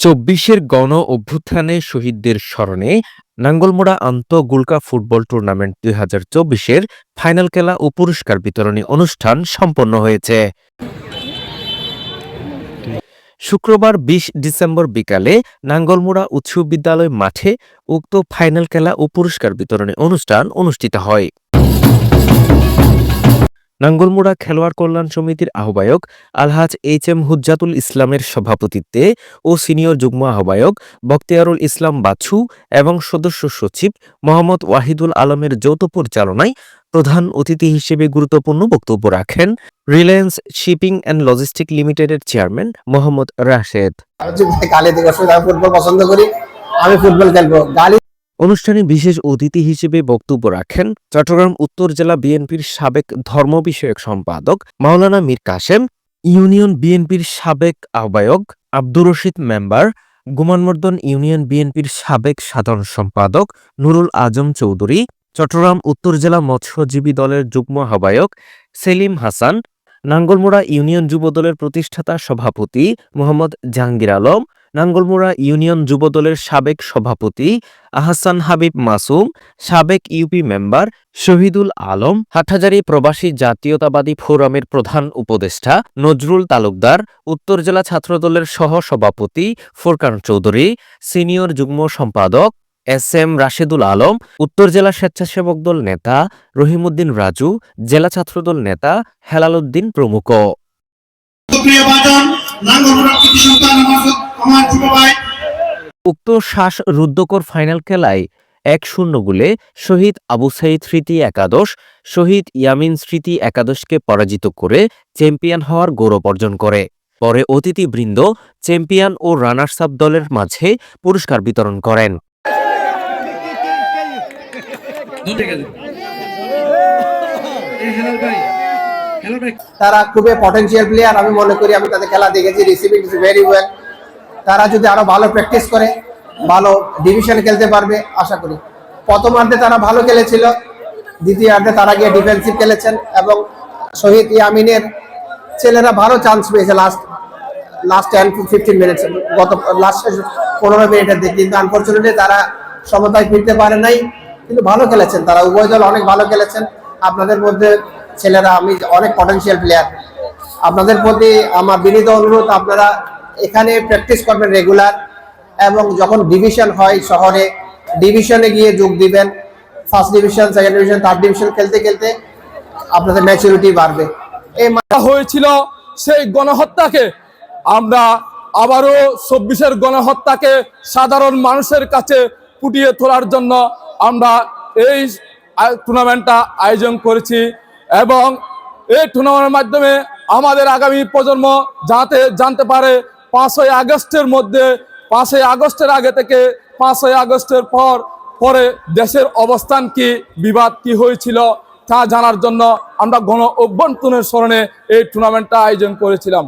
চব্বিশের গণ অভ্যুত্থানে শহীদদের স্মরণে নাঙ্গলমোড়া আন্ত গুলকা ফুটবল টুর্নামেন্ট দুই হাজার চব্বিশের ফাইনাল খেলা ও পুরস্কার বিতরণী অনুষ্ঠান সম্পন্ন হয়েছে। শুক্রবার বিশ ডিসেম্বর বিকালে নাঙ্গলমোড়া উচ্চ বিদ্যালয় মাঠে উক্ত ফাইনাল খেলা ও পুরস্কার বিতরণী অনুষ্ঠান অনুষ্ঠিত হয়। নাঙ্গলমোড়া খেলোয়াড় কল্যাণ সমিতির আহ্বায়ক আলহাজ এইচ এম হুজ্জাতুল ইসলামের সভাপতিত্বে ও সিনিয়র যুগ্ম আহ্বায়ক বখতিয়ারুল ইসলাম বাছু এবং সদস্য সচিব মোহাম্মদ ওয়াহিদুল আলমের যৌথ পরিচালনায় প্রধান অতিথি হিসেবে গুরুত্বপূর্ণ বক্তব্য রাখেন রিলায়েন্স শিপিং অ্যান্ড লজিস্টিক লিমিটেডের চেয়ারম্যান মোহাম্মদ রাশেদ। আমি ফুটবল পছন্দ করি, আমি ফুটবল খেলব। গালি অনুষ্ঠানে বিশেষ অতিথি হিসেবে বক্তব্য রাখেন চট্টগ্রাম উত্তর জেলা বিএনপির সাবেক ধর্ম বিষয়ক সম্পাদক মাওলানা মীর কাসেম ইউনিয়ন বিএনপির সাবেক আহ্বায়ক আব্দুর রশিদ মেম্বার, গুমানমর্দন ইউনিয়ন বিএনপির সাবেক সাধারণ সম্পাদক নুরুল আজম চৌধুরী, চট্টগ্রাম উত্তর জেলা মৎস্যজীবী দলের যুগ্ম আহ্বায়ক সেলিম হাসান, নাঙ্গলমোড়া ইউনিয়ন যুবদলের প্রতিষ্ঠাতা সভাপতি মোহাম্মদ জাহাঙ্গীর আলম নাঙ্গলমোড়া ইউনিয়ন যুবদলের সাবেক সভাপতি আহসান হাবিব মাসুম, সাবেক ইউপি মেম্বার শহীদুল আলম, হাটহাজারী প্রবাসী জাতীয়তাবাদী ফোরামের প্রধান উপদেষ্টা নজরুল তালুকদার, উত্তর জেলা ছাত্রদলের সহ সভাপতি ফোরকান চৌধুরী, সিনিয়র যুগ্ম সম্পাদক এস এম রাশেদুল আলম, উত্তর জেলা স্বেচ্ছাসেবক দল নেতা রহিমউদ্দিন রাজু, জেলা ছাত্রদল নেতা হেলালুদ্দিন প্রমুখ। আমার যুব ভাই উক্ত শ্বাস রুদ্ধকর ফাইনাল খেলায় এক শূন্য গোলে শহীদ আবু সাইদ স্মৃতি একাদশ শহীদ ইয়ামিন স্মৃতি একাদশকে পরাজিত করে চ্যাম্পিয়ন হওয়ার গৌরব অর্জন করে। পরে অতিথিবৃন্দ চ্যাম্পিয়ন ও রানার্স আপ দলের মাঝে পুরস্কার বিতরণ করেন। তারা খুবই পটেনশিয়াল প্লেয়ার আমি মনে করি আমি তাদের খেলা দেখেছি রিসিভিং ইজ ভেরি ওয়েল তারা যদি আরও ভালো প্র্যাকটিস করে, ভালো ডিভিশনে খেলতে পারবে, আশা করি। প্রথমার্ধে তারা ভালো খেলেছিল দ্বিতীয়ার্ধে তারা গিয়ে ডিফেন্সিভ খেলেছেন এবং শহীদ ইয়ামিনের ছেলেরা ভালো চান্স পেয়েছে last last ten fifteen minutes গত লাস্ট পনেরো মিনিটের দিকে কিন্তু আনফর্চুনেটলি তারা সমতায় ফিরতে পারে নাই, কিন্তু ভালো খেলেছেন তারা। উভয় দল অনেক ভালো খেলেছেন। আপনাদের মধ্যে ছেলেরা, আমি অনেক পটেনশিয়াল প্লেয়ার আপনাদের প্রতি আমার বিনীত অনুরোধ, আপনারা এখানে প্র্যাকটিস করবেন রেগুলার এবং যখন ডিভিশন হয় শহরে ডিভিশনে গিয়ে যোগ দিবেন। First division second division third division খেলতে খেলতে আপনাদের ম্যাচুরিটি বাড়বে। এই হত্যা হয়েছিল সেই গণহত্যাকে। আমরা আবারও চব্বিশের গণহত্যাকে সাধারণ মানুষের কাছে ফুটিয়ে তোলার জন্য আমরা এই টুর্নামেন্টটা আয়োজন করেছি এবং এই টুর্নামেন্টের মাধ্যমে আমাদের আগামী প্রজন্ম যাতে জানতে পারে পাঁচই আগস্টের মধ্যে, পাঁচই আগস্টের আগে থেকে পাঁচই আগস্টের পর, পরে দেশের অবস্থান কি, বিবাদ কি হয়েছিল তা জানার জন্য আমরা গণ অভ্যন্তরের স্মরণে এই টুর্নামেন্টটা আয়োজন করেছিলাম।